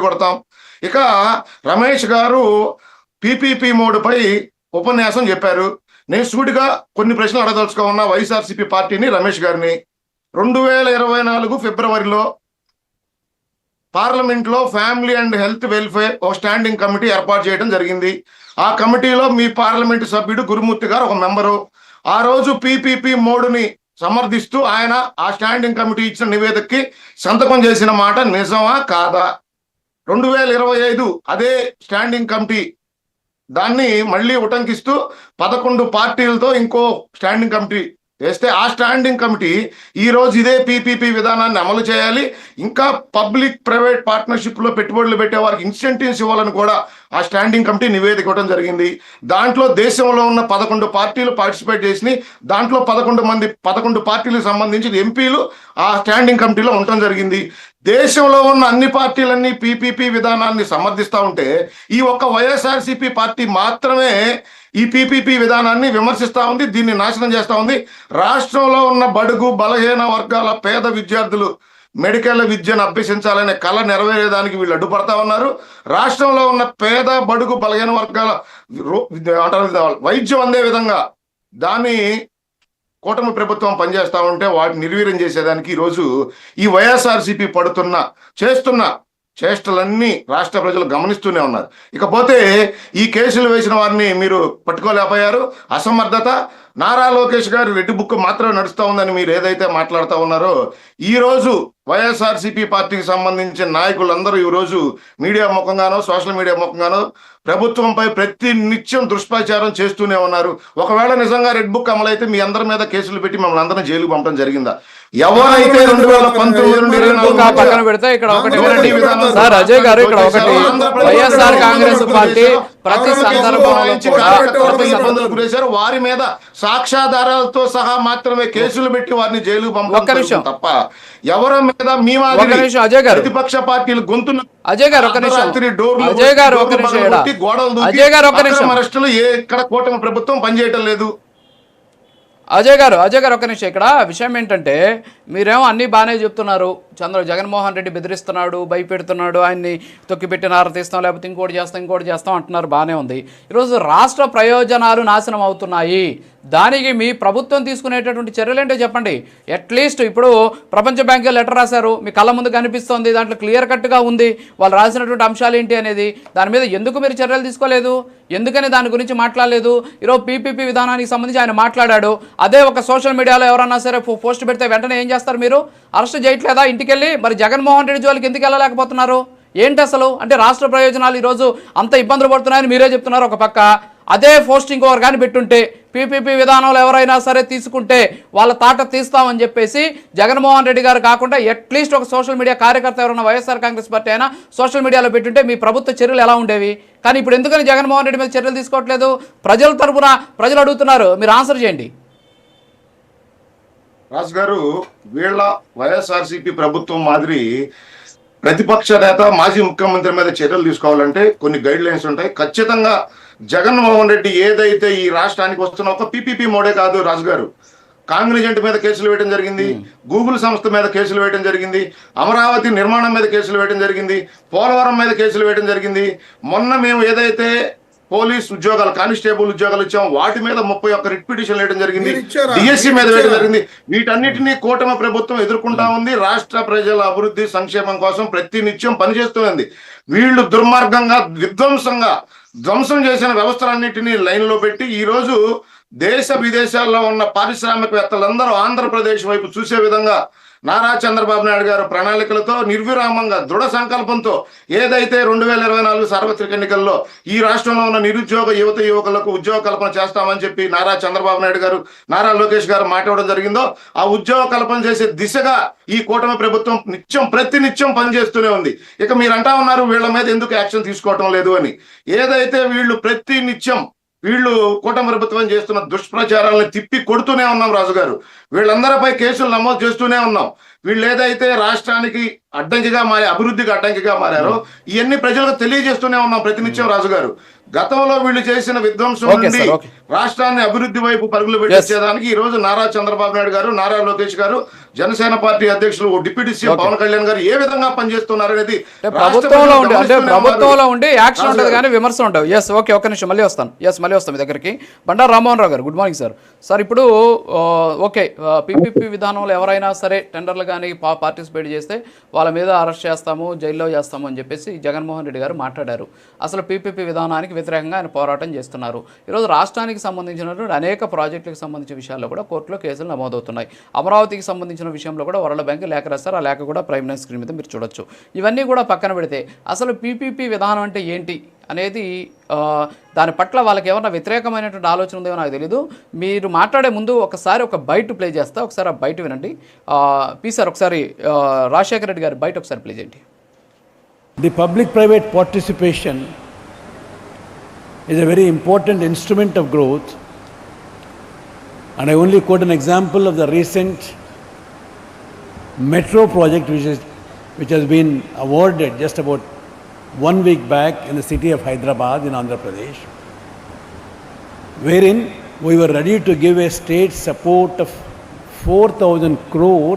కొడతాం. ఇక రమేష్ గారు పిపిపి మోడ్పై ఉపన్యాసం చెప్పారు. నేను సూటిగా కొన్ని ప్రశ్నలు అడగదలుచుకో ఉన్న వైఎస్ఆర్సీపీ పార్టీని రమేష్ గారిని. రెండు వేల ఇరవై నాలుగు ఫిబ్రవరిలో పార్లమెంట్లో ఫ్యామిలీ అండ్ హెల్త్ వెల్ఫేర్ ఒక స్టాండింగ్ కమిటీ ఏర్పాటు చేయడం జరిగింది. ఆ కమిటీలో మీ పార్లమెంట్ సభ్యుడు గురుమూర్తి గారు ఒక మెంబరు. ఆ రోజు పిపిపి మోడుని సమర్థిస్తూ ఆయన ఆ స్టాండింగ్ కమిటీ ఇచ్చిన నివేదికకి సంతకం చేసిన మాట నిజమా కాదా? రెండు వేల ఇరవై ఐదు అదే స్టాండింగ్ కమిటీ. దాన్ని మళ్ళీ ఉటంకిస్తూ పదకొండు పార్టీలతో ఇంకో స్టాండింగ్ కమిటీ వేస్తే ఆ స్టాండింగ్ కమిటీ ఈ రోజు ఇదే పీపీపీ విధానాన్ని అమలు చేయాలి. ఇంకా పబ్లిక్ ప్రైవేట్ పార్ట్నర్షిప్లో పెట్టుబడులు పెట్టే వారికి ఇన్సెంటివ్స్ ఇవ్వాలని కూడా ఆ స్టాండింగ్ కమిటీ నివేదిక ఇవ్వడం జరిగింది. దాంట్లో దేశంలో ఉన్న పదకొండు పార్టీలు పార్టిసిపేట్ చేసి దాంట్లో పదకొండు మంది పదకొండు పార్టీలకు సంబంధించిన ఎంపీలు ఆ స్టాండింగ్ కమిటీలో ఉండటం జరిగింది. దేశంలో ఉన్న అన్ని పార్టీలన్నీ పీపీపీ విధానాన్ని సమర్థిస్తూ ఉంటే ఈ ఒక్క వైఎస్ఆర్సీపీ పార్టీ మాత్రమే ఈ పీపీపీ విధానాన్ని విమర్శిస్తూ ఉంది దీన్ని నాశనం చేస్తూ ఉంది. రాష్ట్రంలో ఉన్న బడుగు బలహీన వర్గాల పేద విద్యార్థులు మెడికల్ విద్యను అభ్యసించాలనే కళ నెరవేరేదానికి వీళ్ళు అడ్డుపడతా ఉన్నారు. రాష్ట్రంలో ఉన్న పేద బడుగు బలహీన వర్గాల అంటారు వైద్యం అందే విధంగా దాన్ని కూటమి ప్రభుత్వం పనిచేస్తూ ఉంటే వాటిని నిర్వీర్యం చేసేదానికి ఈరోజు ఈ వైఎస్ఆర్సీపీ పడుతున్న చేస్తున్న చేష్టలన్నీ రాష్ట్ర ప్రజలు గమనిస్తూనే ఉన్నారు. ఇకపోతే ఈ కేసులు వేసిన వారిని మీరు పట్టుకోలేకపోయారు. అసమర్థత. నారా లోకేష్ గారు రెడ్డి బుక్ మాత్రమే నడుస్తూ ఉందని మీరు ఏదైతే మాట్లాడుతూ ఉన్నారో ఈరోజు వైఎస్ఆర్సీపీ పార్టీకి సంబంధించిన నాయకులందరూ ఈరోజు మీడియా ముఖంగానో సోషల్ మీడియా ముఖంగానో ప్రభుత్వంపై ప్రతి నిత్యం దుష్ప్రచారం చేస్తూనే ఉన్నారు. ఒకవేళ నిజంగా రెడ్ బుక్ అమలైతే మీ అందరి మీద కేసులు పెట్టి మమ్మల్ని అందరం జైలుకు పంపడం జరిగిందా? ఎవరైతే రెండు వేల పంతొమ్మిది నుండి పక్కన పెడితే ఇక్కడ ఒకటి సార్ అజయ్ గారు ఇక్కడ ఒకటి. వైఎస్ఆర్ కాంగ్రెస్ పార్టీ ప్రతి సందర్భంలో గురేశారు వారి మీద సాక్ష్యాధారాలతో సహా మాత్రమే కేసులు పెట్టి వారిని జైలు నిమిషం. తప్ప ఎవరి మీద మీ నిమిషం అజయ్ గారు. ప్రతిపక్ష పార్టీలు గొంతును అజయ్ గారు ఒక్క నిమిషం. అజయ్ గారు డోర్లు నిమిషం అజయ్ గారు ఒక్క నిమిషం. అరెస్టులు ఏ ఇక్కడ కూటమి ప్రభుత్వం పనిచేయటం లేదు. అజయ్ గారు అజయ్ గారు ఒక్క నిమిషం ఇక్కడ. విషయం ఏంటంటే మీరేమో అన్ని బాగానే చెప్తున్నారు. చంద్ర జగన్మోహన్ రెడ్డి బెదిరిస్తున్నాడు భయపెడుతున్నాడు ఆయన్ని తొక్కిపెట్టి నార తీస్తాం లేకపోతే ఇంకోటి చేస్తాం ఇంకోటి చేస్తాం అంటున్నారు బాగానే ఉంది. ఈరోజు రాష్ట్ర ప్రయోజనాలు నాశనం అవుతున్నాయి. దానికి మీ ప్రభుత్వం తీసుకునేటటువంటి చర్యలు ఏంటో చెప్పండి. అట్లీస్ట్ ఇప్పుడు ప్రపంచ బ్యాంకు లెటర్ రాశారు. మీ కళ్ళ ముందు కనిపిస్తోంది దాంట్లో క్లియర్ కట్గా ఉంది. వాళ్ళు రాసినటువంటి అంశాలు ఏంటి అనేది. దాని మీద ఎందుకు మీరు చర్యలు తీసుకోలేదు? ఎందుకని దాని గురించి మాట్లాడలేదు? ఈరోజు పీపీపీ విధానానికి సంబంధించి ఆయన మాట్లాడాడు. అదే ఒక సోషల్ మీడియాలో ఎవరన్నా సరే పోస్ట్ పెడితే వెంటనే ఏం చేస్తారు మీరు? అరెస్ట్ చేయట్లేదా ఇంటికెళ్ళి? మరి జగన్మోహన్ రెడ్డి జోలికి ఎందుకు వెళ్ళలేకపోతున్నారు? ఏంటి అసలు? అంటే రాష్ట్ర ప్రయోజనాలు ఈరోజు అంత ఇబ్బందులు పడుతున్నాయని మీరే చెప్తున్నారు ఒక పక్క. అదే పోస్టింగ్ ఓవర్ కానీ పెట్టుంటే పీపీపీ విధానంలో ఎవరైనా సరే తీసుకుంటే వాళ్ళ తాట తీస్తామని చెప్పేసి జగన్మోహన్ రెడ్డి గారు కాకుండా అట్లీస్ట్ ఒక సోషల్ మీడియా కార్యకర్త ఎవరైనా వైఎస్ఆర్ కాంగ్రెస్ పార్టీ అయినా సోషల్ మీడియాలో పెట్టుంటే మీ ప్రభుత్వ చర్యలు ఎలా ఉండేవి? కానీ ఇప్పుడు ఎందుకని జగన్మోహన్ రెడ్డి మీద చర్యలు తీసుకోవట్లేదు? ప్రజల తరపున ప్రజలు అడుగుతున్నారు. మీరు ఆన్సర్ చేయండి. రాజు గారు వీళ్ళ వైఎస్ఆర్సీపీ ప్రభుత్వం మాదిరి ప్రతిపక్ష నేత మాజీ ముఖ్యమంత్రి మీద చర్యలు తీసుకోవాలంటే కొన్ని గైడ్ లైన్స్ ఉంటాయి. ఖచ్చితంగా జగన్మోహన్ రెడ్డి ఏదైతే ఈ రాష్ట్రానికి వస్తున్న ఒక పీపీపీ మోడే కాదు రాజు గారు. కాంగ్రెజెంట్ మీద కేసులు వేయడం జరిగింది గూగుల్ సంస్థ మీద కేసులు వేయడం జరిగింది అమరావతి నిర్మాణం మీద కేసులు వేయడం జరిగింది పోలవరం మీద కేసులు వేయడం జరిగింది. మొన్న మేము ఏదైతే పోలీస్ ఉద్యోగాలు కానిస్టేబుల్ ఉద్యోగాలు ఇచ్చాం వాటి మీద ముప్పై ఒక్క రిట్ పిటిషన్ వేయడం జరిగింది? డిఎస్సి మీద వేయడం? జరిగింది. వీటన్నిటినీ కూటమి ప్రభుత్వం ఎదుర్కొంటా ఉంది. రాష్ట్ర ప్రజల అభివృద్ధి సంక్షేమం కోసం ప్రతి నిత్యం పనిచేస్తుంది. వీళ్ళు దుర్మార్గంగా విధ్వంసంగా ధ్వంసం చేసిన వ్యవస్థలన్నిటినీ లైన్లో పెట్టి ఈ రోజు దేశ విదేశాల్లో ఉన్న పారిశ్రామికవేత్తలందరూ ఆంధ్రప్రదేశ్ వైపు చూసే విధంగా నారా చంద్రబాబు నాయుడు గారు ప్రణాళికలతో నిర్విరామంగా దృఢ సంకల్పంతో ఏదైతే రెండు వేల ఇరవై నాలుగు సార్వత్రిక ఎన్నికల్లో ఈ రాష్ట్రంలో ఉన్న నిరుద్యోగ యువత యువకులకు ఉద్యోగ కల్పన చేస్తామని చెప్పి నారా చంద్రబాబు నాయుడు గారు నారా లోకేష్ గారు మాట్లాడడం జరిగిందో ఆ ఉద్యోగ కల్పన చేసే దిశగా ఈ కూటమి ప్రభుత్వం నిత్యం ప్రతి నిత్యం పనిచేస్తూనే ఉంది. ఇక మీరు అంటా ఉన్నారు వీళ్ళ మీద ఎందుకు యాక్షన్ తీసుకోవటం లేదు అని. ఏదైతే వీళ్ళు ప్రతి నిత్యం వీళ్ళు కూటమి ప్రభుత్వం చేస్తున్న దుష్ప్రచారాలను తిప్పి కొడుతూనే ఉన్నాం రాజు గారు వీళ్ళందరిపై కేసులు నమోదు చేస్తూనే ఉన్నాం. వీళ్ళు ఏదైతే రాష్ట్రానికి అడ్డంకిగా మారి అభివృద్ధికి అడ్డంకిగా మారారో ఇవన్నీ ప్రజలకు తెలియజేస్తూనే ఉన్నాం ప్రతినిత్యం రాజు గారు గతంలో వీళ్ళు చేసిన విధ్వంసం నుండి. రాష్ట్రాన్ని అభివృద్ధి వైపు పరుగులు పెట్టించేదానికి ఈ రోజు నారా చంద్రబాబు నాయుడు గారు నారా లోకేష్ గారు జనసేన పార్టీ అధ్యక్షులు డిప్యూటీ సీఎం. పవన్ కళ్యాణ్ గారు ఏ విధంగా పనిచేస్తున్నారు అనేది ప్రభుత్వంలో ఉండే అంటే ప్రభుత్వంలో. ఉండి యాక్షన్ ఉంటుంది. కానీ విమర్శ ఉండవు ఎస్ ఓకే ఒక్క నిమిషం మళ్ళీ వస్తాను ఎస్ మళ్ళీ వస్తాం మీ దగ్గరికి బండారు రామ్మోహన్ రావు గారు గుడ్ మార్నింగ్ సార్ సార్ ఇప్పుడు ఓకే పీపీపీ విధానంలో ఎవరైనా సరే టెండర్లు కానీ పార్టిసిపేట్ చేస్తే వాళ్ళ మీద అరెస్ట్ చేస్తాము జైల్లో చేస్తాము అని చెప్పేసి జగన్మోహన్ రెడ్డి గారు మాట్లాడారు అసలు పీపీపీ విధానానికి వ్యతిరేకంగా ఆయన పోరాటం చేస్తున్నారు. ఈరోజు రాష్ట్రానికి సంబంధించినటువంటి అనేక ప్రాజెక్టులకు సంబంధించిన విషయాల్లో కూడా కోర్టులో కేసులు నమోదవుతున్నాయి. అమరావతికి సంబంధించిన విషయంలో కూడా వరల్డ్ బ్యాంక్ లేఖ రాస్తారు ఆ లేఖ కూడా ప్రైమ్ మినిస్టర్ స్క్రీన్ మీద మీరు చూడొచ్చు. ఇవన్నీ కూడా పక్కన పెడితే అసలు పీపీపీ విధానం అంటే ఏంటి అనేది దాని పట్ల వాళ్ళకి ఏమన్నా వ్యతిరేకమైనటువంటి ఆలోచన ఉందేమో నాకు తెలీదు. మీరు మాట్లాడే ముందు ఒకసారి ఒక బయట ప్లే చేస్తా. ఒకసారి ఆ బయట వినండి. పీ సార్ ఒకసారి రాజశేఖర రెడ్డి గారి బయట ఒకసారి ప్లే చేయండి. The public private participation is a very important instrument of growth. And I only quote an example of the recent metro project, which, is, which has been awarded just about one week back in the city of Hyderabad in Andhra Pradesh, wherein we were ready to give a state support of 4,000 crore